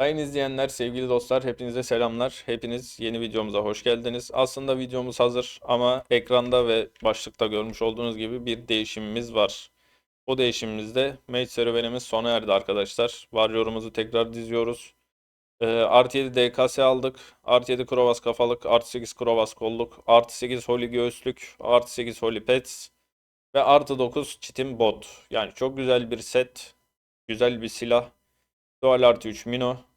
Sayın izleyenler, sevgili dostlar, hepinize selamlar. Hepiniz yeni videomuza hoş geldiniz. Aslında videomuz hazır ama ekranda ve başlıkta görmüş olduğunuz gibi bir değişimimiz var. Bu değişimimizde Mage serüvenimiz sona erdi arkadaşlar. Warrior'umuzu tekrar diziyoruz. Ee, artı 7 DKS aldık. Artı 7 Krovas kafalık, artı 8 Krovas kolluk, artı 8 Holy göğüslük, artı 8 Holy Pets ve artı 9 Çitim bot. Yani çok güzel bir set, güzel bir silah. Dual artı 3 Mino.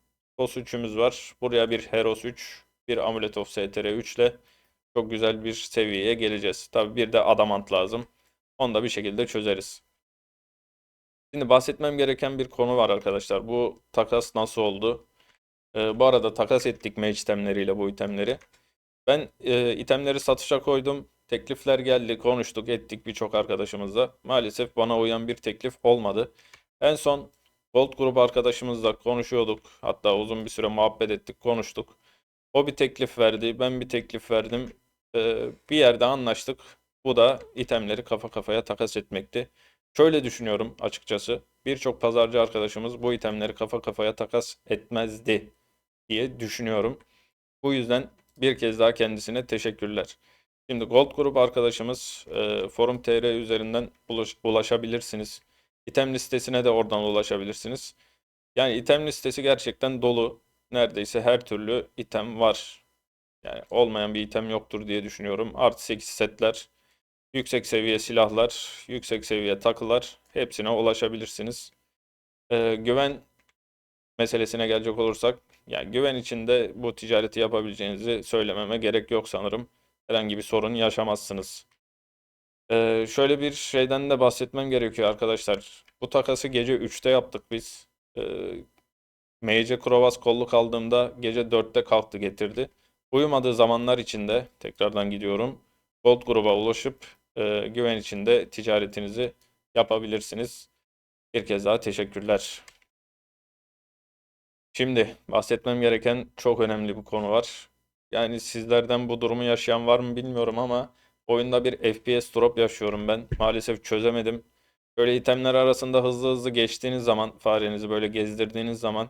TOS 3'ümüz var. Buraya bir Heros 3, bir Amulet of STR 3 ile çok güzel bir seviyeye geleceğiz. Tabi bir de Adamant lazım. Onu da bir şekilde çözeriz. Şimdi bahsetmem gereken bir konu var arkadaşlar. Bu takas nasıl oldu? Ee, bu arada takas ettik mage itemleriyle bu itemleri. Ben e, itemleri satışa koydum. Teklifler geldi, konuştuk, ettik birçok arkadaşımızla. Maalesef bana uyan bir teklif olmadı. En son Gold grubu arkadaşımızla konuşuyorduk. Hatta uzun bir süre muhabbet ettik, konuştuk. O bir teklif verdi, ben bir teklif verdim. Ee, bir yerde anlaştık. Bu da itemleri kafa kafaya takas etmekti. Şöyle düşünüyorum açıkçası. Birçok pazarcı arkadaşımız bu itemleri kafa kafaya takas etmezdi diye düşünüyorum. Bu yüzden bir kez daha kendisine teşekkürler. Şimdi Gold grubu arkadaşımız e, Forum TR üzerinden ulaş- ulaşabilirsiniz. İtem listesine de oradan ulaşabilirsiniz. Yani item listesi gerçekten dolu. Neredeyse her türlü item var. Yani olmayan bir item yoktur diye düşünüyorum. Artı 8 setler, yüksek seviye silahlar, yüksek seviye takılar hepsine ulaşabilirsiniz. Ee, güven meselesine gelecek olursak, yani güven içinde bu ticareti yapabileceğinizi söylememe gerek yok sanırım. Herhangi bir sorun yaşamazsınız. Ee, şöyle bir şeyden de bahsetmem gerekiyor arkadaşlar. Bu takası gece 3'te yaptık biz. Ee, MC Krovas kolluk aldığımda gece 4'te kalktı getirdi. Uyumadığı zamanlar içinde tekrardan gidiyorum. Gold gruba ulaşıp e, güven içinde ticaretinizi yapabilirsiniz. Bir kez daha teşekkürler. Şimdi bahsetmem gereken çok önemli bir konu var. Yani sizlerden bu durumu yaşayan var mı bilmiyorum ama oyunda bir FPS drop yaşıyorum ben. Maalesef çözemedim. Böyle itemler arasında hızlı hızlı geçtiğiniz zaman farenizi böyle gezdirdiğiniz zaman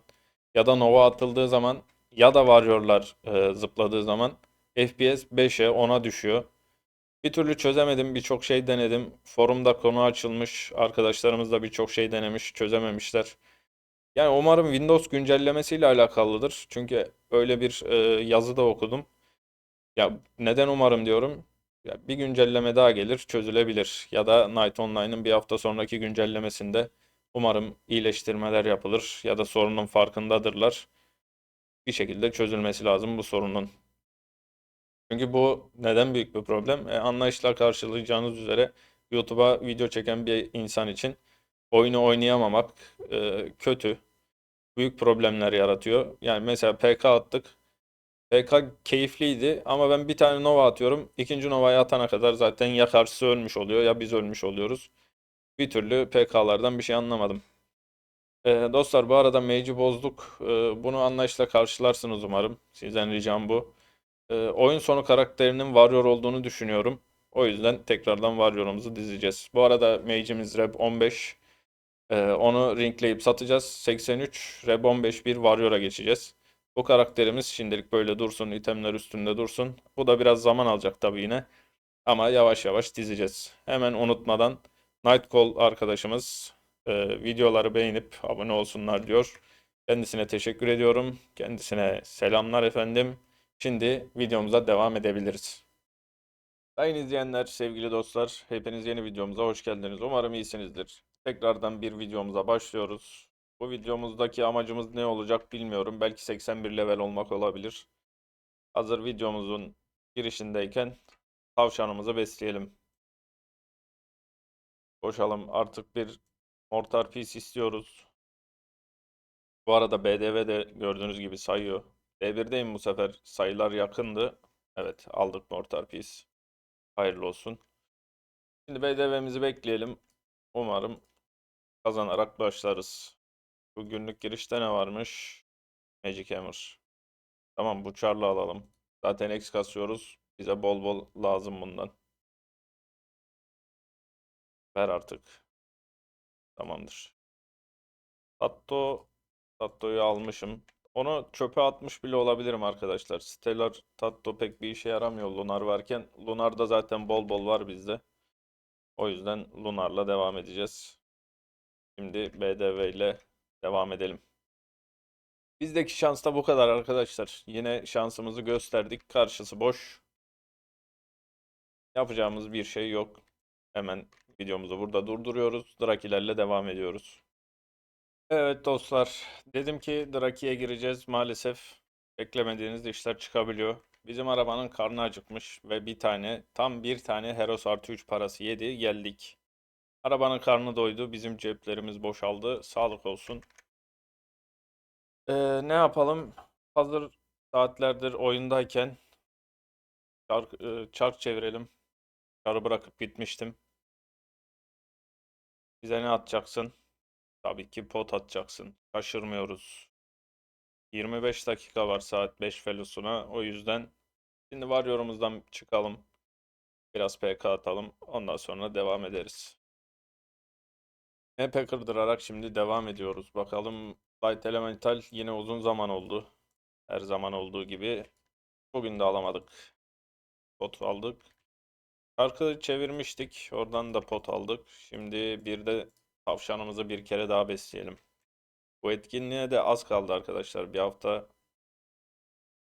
ya da Nova atıldığı zaman ya da varyorlar e, zıpladığı zaman FPS 5'e 10'a düşüyor. Bir türlü çözemedim. Birçok şey denedim. Forumda konu açılmış. Arkadaşlarımız da birçok şey denemiş, çözememişler. Yani umarım Windows güncellemesiyle alakalıdır. Çünkü öyle bir e, yazı da okudum. Ya neden umarım diyorum. Ya bir güncelleme daha gelir, çözülebilir. Ya da Night Online'ın bir hafta sonraki güncellemesinde umarım iyileştirmeler yapılır ya da sorunun farkındadırlar. Bir şekilde çözülmesi lazım bu sorunun. Çünkü bu neden büyük bir problem? E, anlayışla karşılayacağınız üzere YouTube'a video çeken bir insan için oyunu oynayamamak e, kötü. Büyük problemler yaratıyor. Yani mesela PK attık. PK keyifliydi ama ben bir tane Nova atıyorum. İkinci Nova'yı atana kadar zaten ya karşısı ölmüş oluyor ya biz ölmüş oluyoruz. Bir türlü PK'lardan bir şey anlamadım. Ee, dostlar bu arada Mage'i bozduk. Ee, bunu anlayışla karşılarsınız umarım. Sizden ricam bu. Ee, oyun sonu karakterinin Warrior olduğunu düşünüyorum. O yüzden tekrardan Warrior'umuzu dizeceğiz. Bu arada Mage'imiz Rep 15. Ee, onu ringleyip satacağız. 83 Rep 15 bir Warrior'a geçeceğiz. Bu karakterimiz şimdilik böyle dursun, itemler üstünde dursun. Bu da biraz zaman alacak tabii yine. Ama yavaş yavaş dizeceğiz. Hemen unutmadan Nightcall arkadaşımız e, videoları beğenip abone olsunlar diyor. Kendisine teşekkür ediyorum. Kendisine selamlar efendim. Şimdi videomuza devam edebiliriz. Sayın izleyenler, sevgili dostlar, hepiniz yeni videomuza hoş geldiniz. Umarım iyisinizdir. Tekrardan bir videomuza başlıyoruz. Bu videomuzdaki amacımız ne olacak bilmiyorum. Belki 81 level olmak olabilir. Hazır videomuzun girişindeyken tavşanımızı besleyelim. Koşalım. Artık bir mortar piece istiyoruz. Bu arada BDV de gördüğünüz gibi sayıyor. D1'deyim bu sefer. Sayılar yakındı. Evet aldık mortar piece. Hayırlı olsun. Şimdi BDV'mizi bekleyelim. Umarım kazanarak başlarız. Bu günlük girişte ne varmış? Magic Hammer. Tamam bu çarla alalım. Zaten X kasıyoruz. Bize bol bol lazım bundan. Ver artık. Tamamdır. Tatto. Tatto'yu almışım. Onu çöpe atmış bile olabilirim arkadaşlar. Stellar Tatto pek bir işe yaramıyor Lunar varken. Lunar'da zaten bol bol var bizde. O yüzden Lunar'la devam edeceğiz. Şimdi BDV ile devam edelim. Bizdeki şans da bu kadar arkadaşlar. Yine şansımızı gösterdik. Karşısı boş. Yapacağımız bir şey yok. Hemen videomuzu burada durduruyoruz. Drakilerle devam ediyoruz. Evet dostlar. Dedim ki Draki'ye gireceğiz. Maalesef beklemediğiniz işler çıkabiliyor. Bizim arabanın karnı acıkmış ve bir tane tam bir tane Heros artı 3 parası yedi. Geldik. Arabanın karnı doydu. Bizim ceplerimiz boşaldı. Sağlık olsun. Ee, ne yapalım? Hazır saatlerdir oyundayken çark, e, çark çevirelim. Çarı bırakıp gitmiştim. Bize ne atacaksın? Tabii ki pot atacaksın. Şaşırmıyoruz. 25 dakika var saat 5 felosuna. O yüzden şimdi var yorumumuzdan çıkalım. Biraz PK atalım. Ondan sonra devam ederiz. EP kırdırarak şimdi devam ediyoruz. Bakalım Light Elemental yine uzun zaman oldu. Her zaman olduğu gibi. Bugün de alamadık. Pot aldık. Şarkı çevirmiştik. Oradan da pot aldık. Şimdi bir de tavşanımızı bir kere daha besleyelim. Bu etkinliğe de az kaldı arkadaşlar. Bir hafta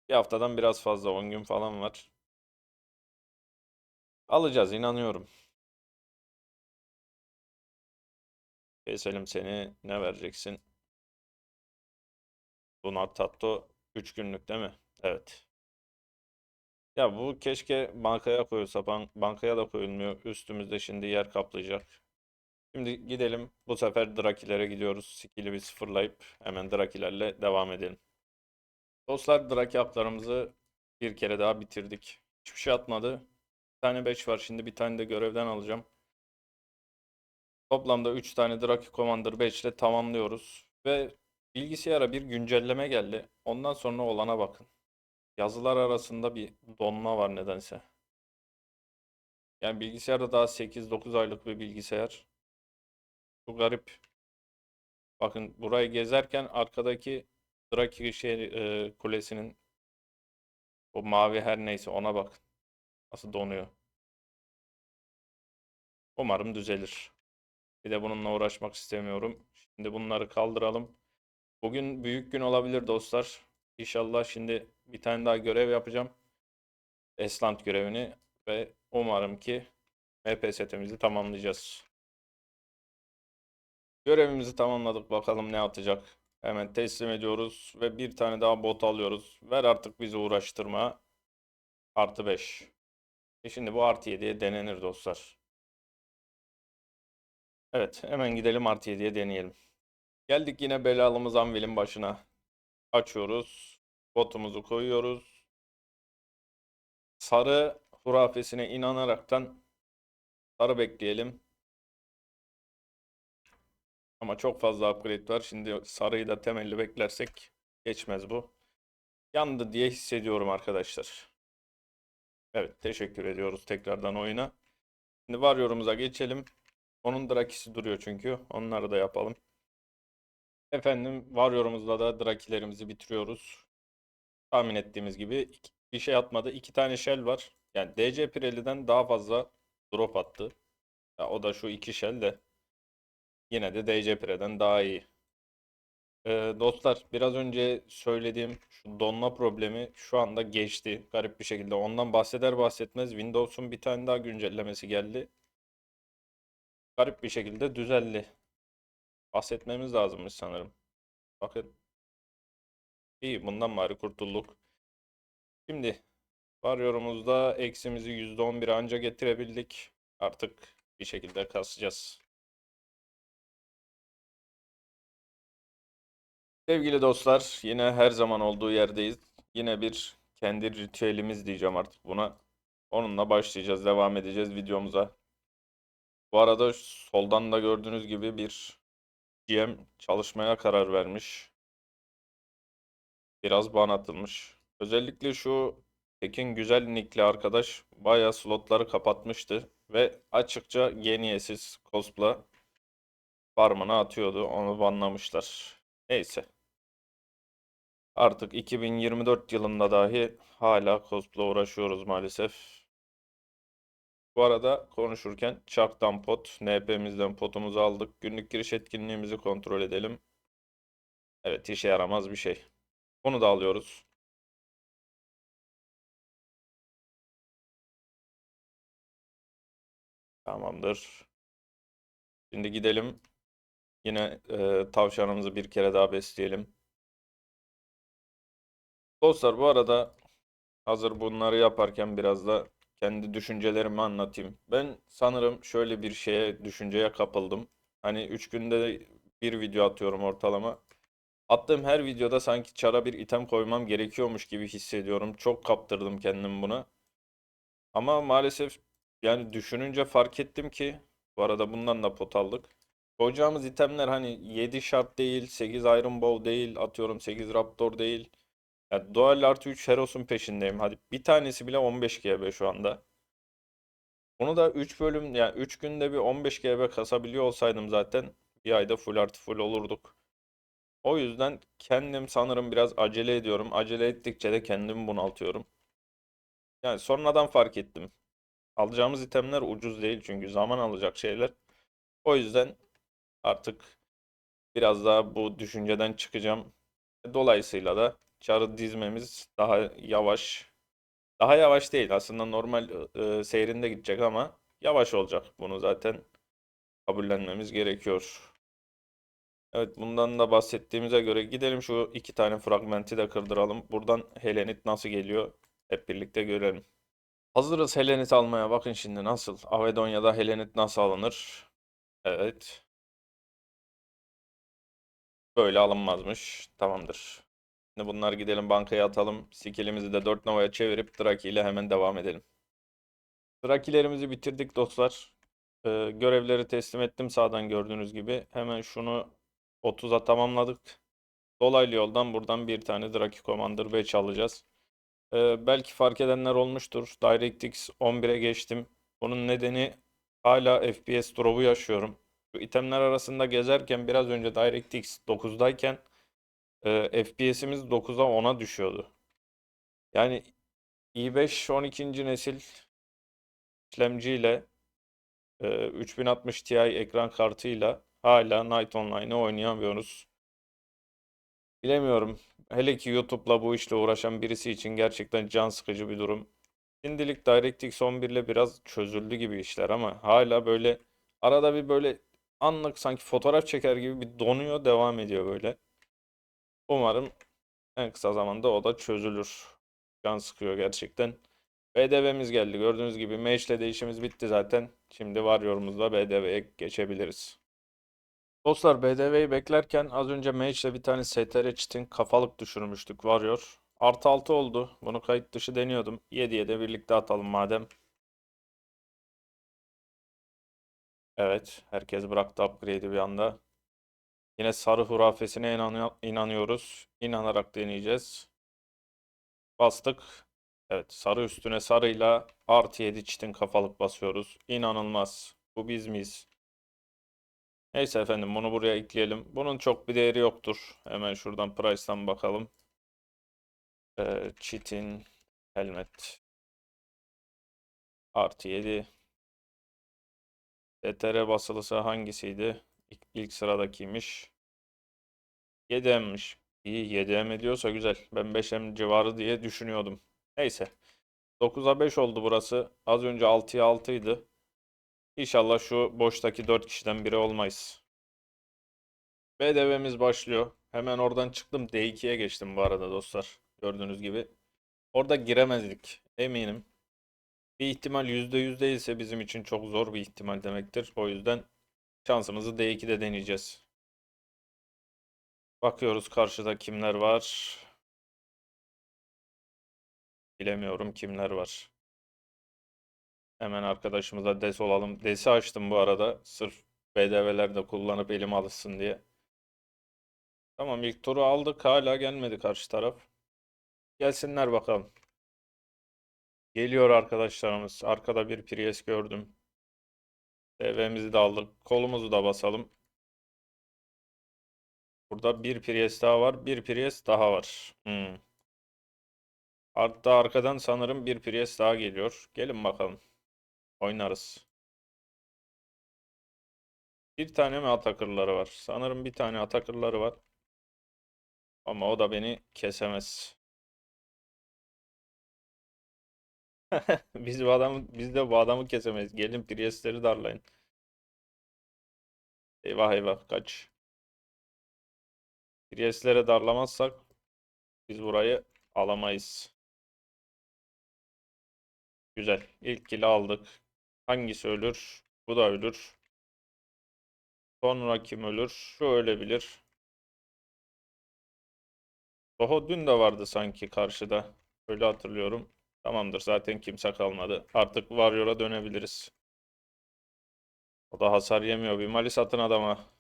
bir haftadan biraz fazla 10 gün falan var. Alacağız inanıyorum. Keselim seni. Ne vereceksin? Lunar Tatto 3 günlük değil mi? Evet. Ya bu keşke bankaya koyulsa. Ban- bankaya da koyulmuyor. Üstümüzde şimdi yer kaplayacak. Şimdi gidelim. Bu sefer Drakilere gidiyoruz. Skill'i bir sıfırlayıp hemen Drakilerle devam edelim. Dostlar Draki haplarımızı bir kere daha bitirdik. Hiçbir şey atmadı. Bir tane 5 var. Şimdi bir tane de görevden alacağım. Toplamda 3 tane Draki Commander 5 ile tamamlıyoruz. Ve bilgisayara bir güncelleme geldi. Ondan sonra olana bakın. Yazılar arasında bir donma var nedense. Yani bilgisayarda daha 8-9 aylık bir bilgisayar. Bu garip. Bakın burayı gezerken arkadaki Draki şey, e, kulesinin o mavi her neyse ona bakın. Nasıl donuyor. Umarım düzelir. Bir de bununla uğraşmak istemiyorum. Şimdi bunları kaldıralım. Bugün büyük gün olabilir dostlar. İnşallah şimdi bir tane daha görev yapacağım. Eslant görevini ve umarım ki MP setimizi tamamlayacağız. Görevimizi tamamladık. Bakalım ne atacak. Hemen teslim ediyoruz ve bir tane daha bot alıyoruz. Ver artık bizi uğraştırma. Artı 5. E şimdi bu artı 7'ye denenir dostlar. Evet hemen gidelim artı 7'ye deneyelim. Geldik yine belalımız Anvil'in başına. Açıyoruz. Botumuzu koyuyoruz. Sarı hurafesine inanaraktan sarı bekleyelim. Ama çok fazla upgrade var. Şimdi sarıyı da temelli beklersek geçmez bu. Yandı diye hissediyorum arkadaşlar. Evet teşekkür ediyoruz tekrardan oyuna. Şimdi var yorumuza geçelim. Onun drakisi duruyor çünkü. Onları da yapalım. Efendim var yorumumuzla da drakilerimizi bitiriyoruz. Tahmin ettiğimiz gibi iki- bir şey atmadı. İki tane shell var. Yani DC Pirelli'den daha fazla drop attı. Ya o da şu iki shell de. Yine de DC Pire'den daha iyi. Ee, dostlar biraz önce söylediğim şu donma problemi şu anda geçti garip bir şekilde. Ondan bahseder bahsetmez Windows'un bir tane daha güncellemesi geldi. Garip bir şekilde düzeldi. Bahsetmemiz lazımmış sanırım. Bakın. İyi bundan bari kurtulduk. Şimdi varyorumuzda eksimizi %11 anca getirebildik. Artık bir şekilde kasacağız. Sevgili dostlar, yine her zaman olduğu yerdeyiz. Yine bir kendi ritüelimiz diyeceğim artık buna. Onunla başlayacağız, devam edeceğiz videomuza. Bu arada soldan da gördüğünüz gibi bir GM çalışmaya karar vermiş. Biraz ban atılmış. Özellikle şu Tekin Güzel nickli arkadaş bayağı slotları kapatmıştı ve açıkça Geniye'siz Cospla farmına atıyordu. Onu banlamışlar. Neyse. Artık 2024 yılında dahi hala cosplay'la uğraşıyoruz maalesef. Bu arada konuşurken Çark'tan pot, NP'mizden potumuzu aldık. Günlük giriş etkinliğimizi kontrol edelim. Evet işe yaramaz bir şey. Bunu da alıyoruz. Tamamdır. Şimdi gidelim. Yine e, tavşanımızı bir kere daha besleyelim. Dostlar bu arada hazır bunları yaparken biraz da kendi düşüncelerimi anlatayım. Ben sanırım şöyle bir şeye, düşünceye kapıldım. Hani 3 günde bir video atıyorum ortalama. Attığım her videoda sanki çara bir item koymam gerekiyormuş gibi hissediyorum. Çok kaptırdım kendimi buna. Ama maalesef yani düşününce fark ettim ki bu arada bundan da pot aldık. Koyacağımız itemler hani 7 şart değil, 8 Iron Bow değil, atıyorum 8 Raptor değil. Yani Dual artı 3 Heros'un peşindeyim. Hadi bir tanesi bile 15 GB şu anda. Bunu da 3 bölüm yani 3 günde bir 15 GB kasabiliyor olsaydım zaten bir ayda full artı full olurduk. O yüzden kendim sanırım biraz acele ediyorum. Acele ettikçe de kendimi bunaltıyorum. Yani sonradan fark ettim. Alacağımız itemler ucuz değil çünkü zaman alacak şeyler. O yüzden artık biraz daha bu düşünceden çıkacağım. Dolayısıyla da çarı dizmemiz daha yavaş. Daha yavaş değil aslında normal e, seyrinde gidecek ama yavaş olacak. Bunu zaten kabullenmemiz gerekiyor. Evet bundan da bahsettiğimize göre gidelim şu iki tane fragmenti de kırdıralım. Buradan Helenit nasıl geliyor hep birlikte görelim. Hazırız Helenit almaya. Bakın şimdi nasıl. Avedonya'da Helenit nasıl alınır? Evet. Böyle alınmazmış. Tamamdır. Şimdi bunlar gidelim bankaya atalım. Skillimizi de 4 Nova'ya çevirip Draki ile hemen devam edelim. Drakilerimizi bitirdik dostlar. Ee, görevleri teslim ettim sağdan gördüğünüz gibi. Hemen şunu 30'a tamamladık. Dolaylı yoldan buradan bir tane Draki Commander 5 alacağız. Ee, belki fark edenler olmuştur. DirectX 11'e geçtim. Bunun nedeni hala FPS drop'u yaşıyorum. Şu itemler arasında gezerken biraz önce DirectX 9'dayken e, FPS'imiz 9'a 10'a düşüyordu. Yani i5 12. nesil işlemciyle e, 3060 Ti ekran kartıyla hala Night Online'ı oynayamıyoruz. Bilemiyorum. Hele ki YouTube'la bu işle uğraşan birisi için gerçekten can sıkıcı bir durum. Şimdilik DirectX 11 ile biraz çözüldü gibi işler ama hala böyle arada bir böyle anlık sanki fotoğraf çeker gibi bir donuyor devam ediyor böyle. Umarım en kısa zamanda o da çözülür. Can sıkıyor gerçekten. BDV'miz geldi. Gördüğünüz gibi Mage ile değişimiz bitti zaten. Şimdi Warrior'umuzla BDV'ye geçebiliriz. Dostlar BDV'yi beklerken az önce Mage ile bir tane STR çitin kafalık düşürmüştük Warrior. Artı 6 oldu. Bunu kayıt dışı deniyordum. 7'ye de birlikte atalım madem. Evet. Herkes bıraktı upgrade'i bir anda. Yine sarı hurafesine inanıyor- inanıyoruz. İnanarak deneyeceğiz. Bastık. Evet. Sarı üstüne sarıyla artı 7 çitin kafalık basıyoruz. İnanılmaz. Bu biz miyiz? Neyse efendim bunu buraya ekleyelim. Bunun çok bir değeri yoktur. Hemen şuradan price'tan bakalım. Ee, çitin helmet artı 7 DTR basılısı hangisiydi? İlk, ilk sıradakiymiş. 7M'miş. İyi 7M ediyorsa güzel. Ben 5M civarı diye düşünüyordum. Neyse. 9'a 5 oldu burası. Az önce 6'ya 6 idi. İnşallah şu boştaki 4 kişiden biri olmayız. BDV'miz başlıyor. Hemen oradan çıktım. D2'ye geçtim bu arada dostlar. Gördüğünüz gibi. Orada giremezdik. Eminim. Bir ihtimal %100 değilse bizim için çok zor bir ihtimal demektir. O yüzden şansımızı D2'de deneyeceğiz. Bakıyoruz karşıda kimler var. Bilemiyorum kimler var. Hemen arkadaşımıza des olalım. Desi açtım bu arada. Sırf BDV'lerde kullanıp elim alışsın diye. Tamam ilk turu aldık. Hala gelmedi karşı taraf. Gelsinler bakalım. Geliyor arkadaşlarımız. Arkada bir Prius gördüm. DV'mizi de aldık. Kolumuzu da basalım. Burada bir Prius daha var. Bir Prius daha var. Hmm. Hatta arkadan sanırım bir Prius daha geliyor. Gelin bakalım. Oynarız. Bir tane mi atakırları var? Sanırım bir tane atakırları var. Ama o da beni kesemez. Biz bu adamı, biz de bu adamı kesemeyiz. Gelin Prius'leri darlayın. Eyvah eyvah kaç. Prius'lere darlamazsak biz burayı alamayız. Güzel. İlk kill'i aldık. Hangisi ölür? Bu da ölür. Sonra kim ölür? Şu ölebilir. Toho dün de vardı sanki karşıda. Öyle hatırlıyorum. Tamamdır zaten kimse kalmadı. Artık Warrior'a dönebiliriz. O da hasar yemiyor. Bir Mali satın adama.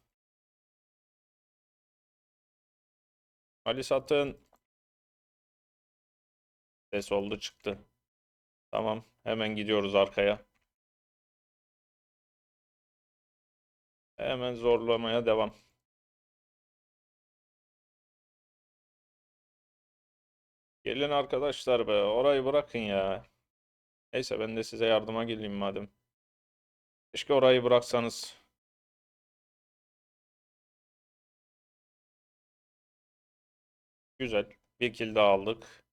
Mali satın. Ses oldu çıktı. Tamam. Hemen gidiyoruz arkaya. Hemen zorlamaya devam. Gelin arkadaşlar be. Orayı bırakın ya. Neyse ben de size yardıma geleyim madem. Keşke orayı bıraksanız. Güzel. Bir kill daha aldık.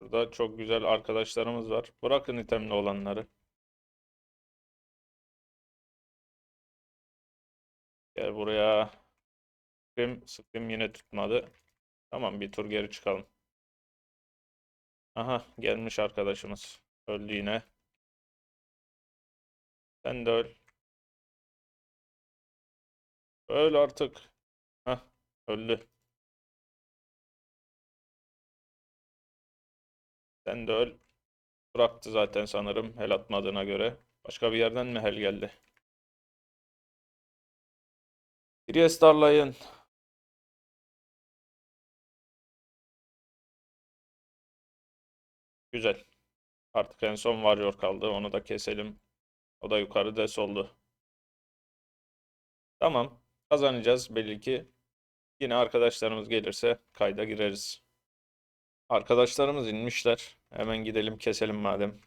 Burada çok güzel arkadaşlarımız var. Bırakın itemli olanları. Gel buraya. Sıkım, sıkım yine tutmadı. Tamam bir tur geri çıkalım. Aha gelmiş arkadaşımız. Öldü yine. Sen de öl. Öl artık. Hah öldü. Sen de öl. Bıraktı zaten sanırım hel atmadığına göre. Başka bir yerden mi hel geldi? Priest darlayın. Güzel. Artık en son Warrior kaldı. Onu da keselim. O da yukarı des oldu. Tamam. Kazanacağız belli ki. Yine arkadaşlarımız gelirse kayda gireriz. Arkadaşlarımız inmişler. Hemen gidelim keselim madem.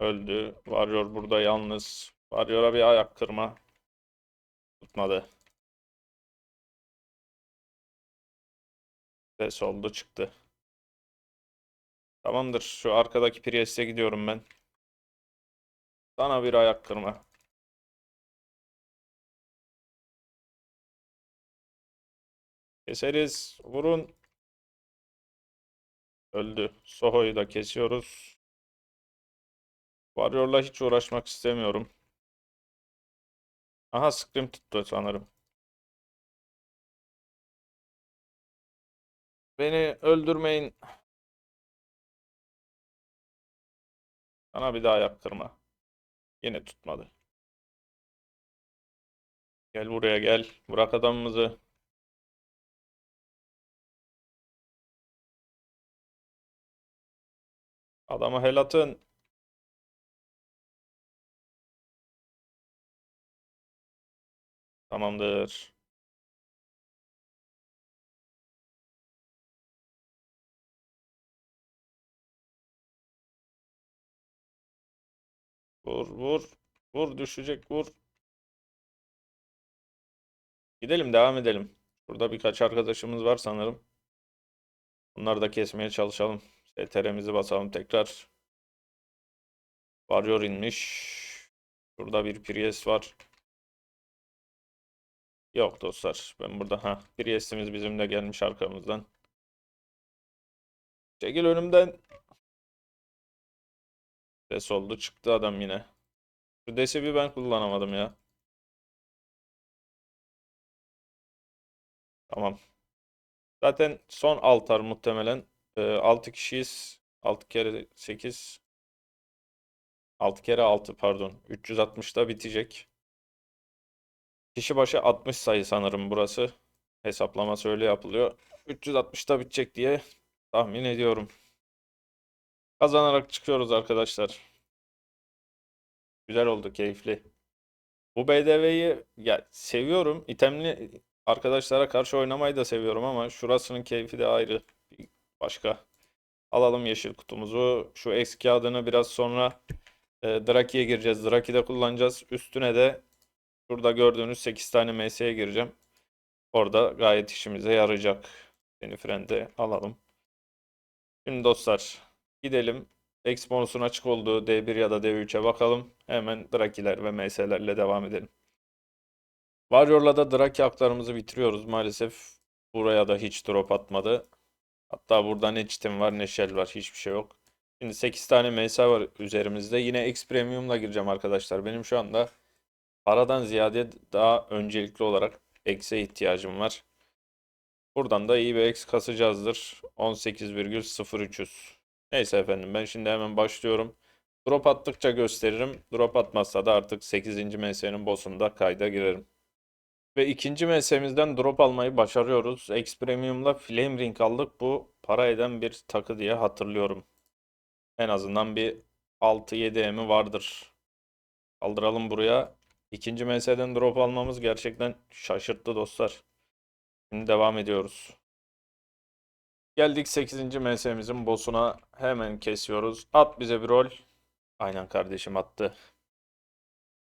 Öldü. Warrior burada yalnız. Warrior'a bir ayak kırma. Tutmadı. Ses oldu çıktı. Tamamdır. Şu arkadaki Priest'e gidiyorum ben. Sana bir ayak kırma. Keseriz. Vurun. Öldü. Soho'yu da kesiyoruz. Warrior'la hiç uğraşmak istemiyorum. Aha Scream tuttu sanırım. Beni öldürmeyin. Sana bir daha ayak kırma. Yine tutmadı. Gel buraya gel. Bırak adamımızı. Adama hel atın. Tamamdır. Vur vur. Vur düşecek vur. Gidelim devam edelim. Burada birkaç arkadaşımız var sanırım. Bunları da kesmeye çalışalım. STR'mizi basalım tekrar. Warrior inmiş. Burada bir Priest var. Yok dostlar. Ben burada ha Priest'imiz bizim de gelmiş arkamızdan. Çekil önümden. Des oldu çıktı adam yine. Şu desi bir ben kullanamadım ya. Tamam. Zaten son altar muhtemelen. Ee, 6 kişiyiz. 6 kere 8. 6 kere 6 pardon. 360'da bitecek. Kişi başı 60 sayı sanırım burası. Hesaplaması öyle yapılıyor. 360'da bitecek diye tahmin ediyorum. Kazanarak çıkıyoruz arkadaşlar. Güzel oldu, keyifli. Bu BDV'yi ya seviyorum. İtemli arkadaşlara karşı oynamayı da seviyorum ama şurasının keyfi de ayrı. Başka. Alalım yeşil kutumuzu. Şu X kağıdını biraz sonra e, Draki'ye gireceğiz. Draki'de kullanacağız. Üstüne de şurada gördüğünüz 8 tane MS'ye gireceğim. Orada gayet işimize yarayacak. Seni frende alalım. Şimdi dostlar gidelim. X bonusun açık olduğu D1 ya da D3'e bakalım. Hemen Drakiler ve MS'lerle devam edelim. Warrior'la da Draki haklarımızı bitiriyoruz. Maalesef buraya da hiç drop atmadı. Hatta burada ne çitim var ne shell var. Hiçbir şey yok. Şimdi 8 tane MS var üzerimizde. Yine X Premium'la gireceğim arkadaşlar. Benim şu anda paradan ziyade daha öncelikli olarak X'e ihtiyacım var. Buradan da iyi bir X kasacağızdır. 18,0300. Neyse efendim ben şimdi hemen başlıyorum. Drop attıkça gösteririm. Drop atmazsa da artık 8. MS'nin boss'unda kayda girerim. Ve ikinci MS'mizden drop almayı başarıyoruz. X Premium'la Flame Ring aldık. Bu para eden bir takı diye hatırlıyorum. En azından bir 6-7 M'i vardır. Kaldıralım buraya. İkinci MS'den drop almamız gerçekten şaşırttı dostlar. Şimdi devam ediyoruz. Geldik 8. MS'mizin boss'una. Hemen kesiyoruz. At bize bir rol. Aynen kardeşim attı.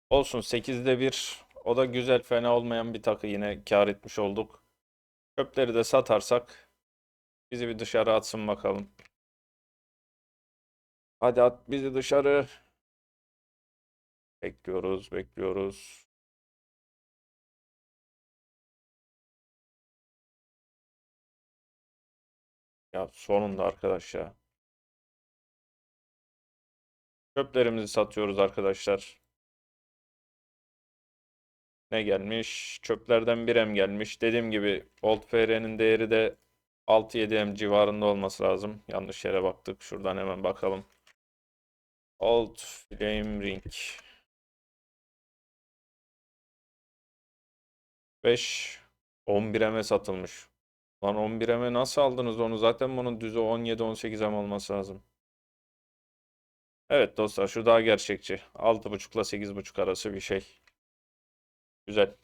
Olsun 8'de 1. O da güzel fena olmayan bir takı yine kar etmiş olduk. Çöpleri de satarsak bizi bir dışarı atsın bakalım. Hadi at bizi dışarı. Bekliyoruz, bekliyoruz. Ya sonunda arkadaş ya. Çöplerimizi satıyoruz arkadaşlar. Ne gelmiş? Çöplerden 1M gelmiş. Dediğim gibi Old FR'nin değeri de 6-7M civarında olması lazım. Yanlış yere baktık. Şuradan hemen bakalım. Old Flame Ring. 5 11M'e satılmış. Lan 11M'e nasıl aldınız onu? Zaten bunun düzü 17-18M olması lazım. Evet dostlar şu daha gerçekçi. 6.5 ile 8.5 arası bir şey. Güzel.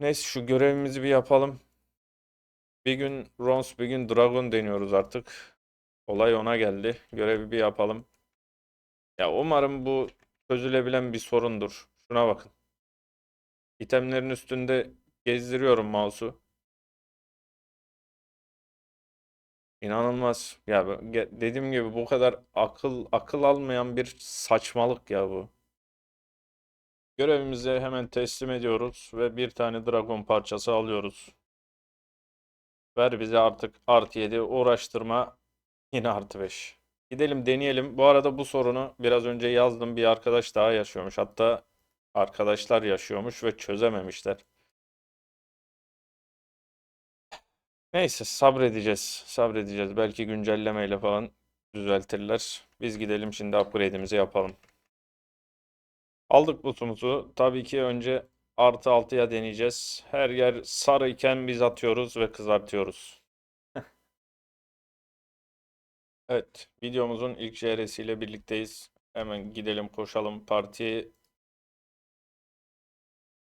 Neyse şu görevimizi bir yapalım. Bir gün Rons bir gün Dragon deniyoruz artık. Olay ona geldi. Görevi bir yapalım. Ya umarım bu çözülebilen bir sorundur. Şuna bakın. İtemlerin üstünde gezdiriyorum mouse'u. İnanılmaz. Ya ben- dediğim gibi bu kadar akıl akıl almayan bir saçmalık ya bu. Görevimizi hemen teslim ediyoruz ve bir tane dragon parçası alıyoruz. Ver bize artık artı 7 uğraştırma yine artı 5. Gidelim deneyelim. Bu arada bu sorunu biraz önce yazdım bir arkadaş daha yaşıyormuş. Hatta arkadaşlar yaşıyormuş ve çözememişler. Neyse sabredeceğiz. Sabredeceğiz. Belki güncellemeyle falan düzeltirler. Biz gidelim şimdi upgrade'imizi yapalım. Aldık bootumuzu. Tabii ki önce artı 6'ya deneyeceğiz. Her yer sarı iken biz atıyoruz ve kızartıyoruz. Evet, videomuzun ilk JR'siyle birlikteyiz. Hemen gidelim koşalım partiye.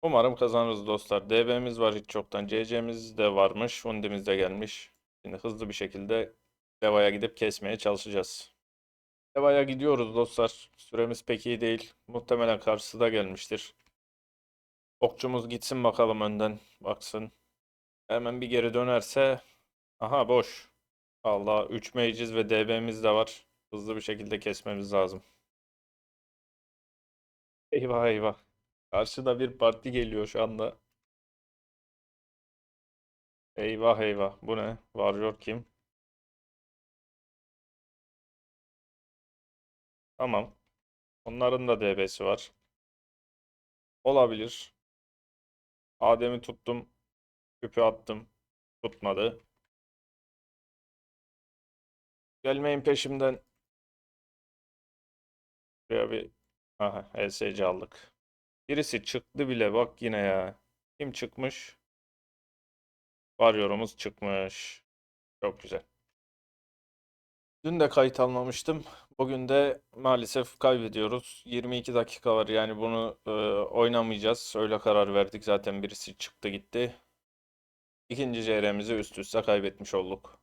Umarım kazanırız dostlar. DB'miz var hiç çoktan. CC'miz de varmış. Undimiz de gelmiş. Şimdi hızlı bir şekilde Deva'ya gidip kesmeye çalışacağız. Deva'ya gidiyoruz dostlar. Süremiz pek iyi değil. Muhtemelen karşısı da gelmiştir. Okçumuz gitsin bakalım önden. Baksın. Hemen bir geri dönerse. Aha boş. Allah 3 mage'iz ve DB'miz de var. Hızlı bir şekilde kesmemiz lazım. Eyvah eyvah. Karşıda bir parti geliyor şu anda. Eyvah eyvah. Bu ne? Warrior kim? Tamam. Onların da DB'si var. Olabilir. Adem'i tuttum. Küpü attım. Tutmadı. Gelmeyin peşimden. Buraya bir Aha, LSC aldık. Birisi çıktı bile bak yine ya. Kim çıkmış? Varyorumuz çıkmış. Çok güzel. Dün de kayıt almamıştım. Bugün de maalesef kaybediyoruz. 22 dakika var yani bunu e, oynamayacağız. Öyle karar verdik. Zaten birisi çıktı gitti. İkinci CR'mizi üst üste kaybetmiş olduk.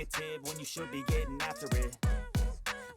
negative when you should be getting after it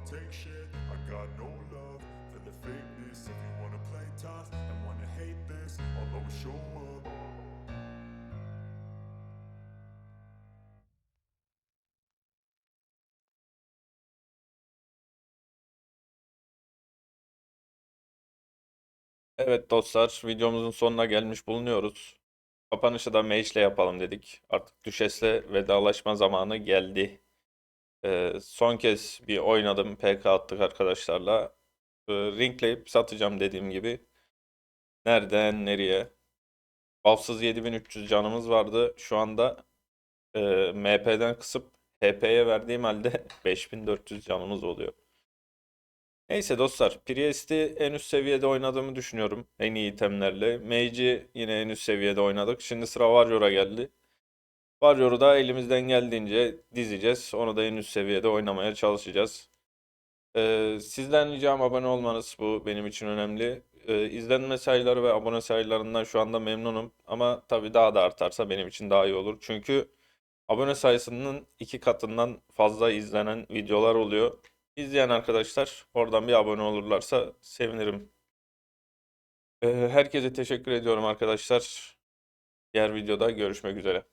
don't take shit I got no love for the fakeness If you wanna play tough and wanna hate this I'll always show up Evet dostlar, videomuzun sonuna gelmiş bulunuyoruz. Kapanışı da Mage ile yapalım dedik. Artık Düşes'le vedalaşma zamanı geldi. Ee, son kez bir oynadım. PK attık arkadaşlarla. Ee, ringleyip satacağım dediğim gibi. Nereden nereye? Buffsız 7300 canımız vardı. Şu anda e, MP'den kısıp HP'ye verdiğim halde 5400 canımız oluyor. Neyse dostlar, Priest'i en üst seviyede oynadığımı düşünüyorum. En iyi itemlerle. Mage'i yine en üst seviyede oynadık. Şimdi sıra Warrior'a geldi. Warrior'u da elimizden geldiğince dizeceğiz. Onu da en üst seviyede oynamaya çalışacağız. Ee, sizden ricam abone olmanız. Bu benim için önemli. Ee, izlenme sayıları ve abone sayılarından şu anda memnunum. Ama tabii daha da artarsa benim için daha iyi olur. Çünkü abone sayısının iki katından fazla izlenen videolar oluyor. İzleyen arkadaşlar oradan bir abone olurlarsa sevinirim. Ee, herkese teşekkür ediyorum arkadaşlar. Diğer videoda görüşmek üzere.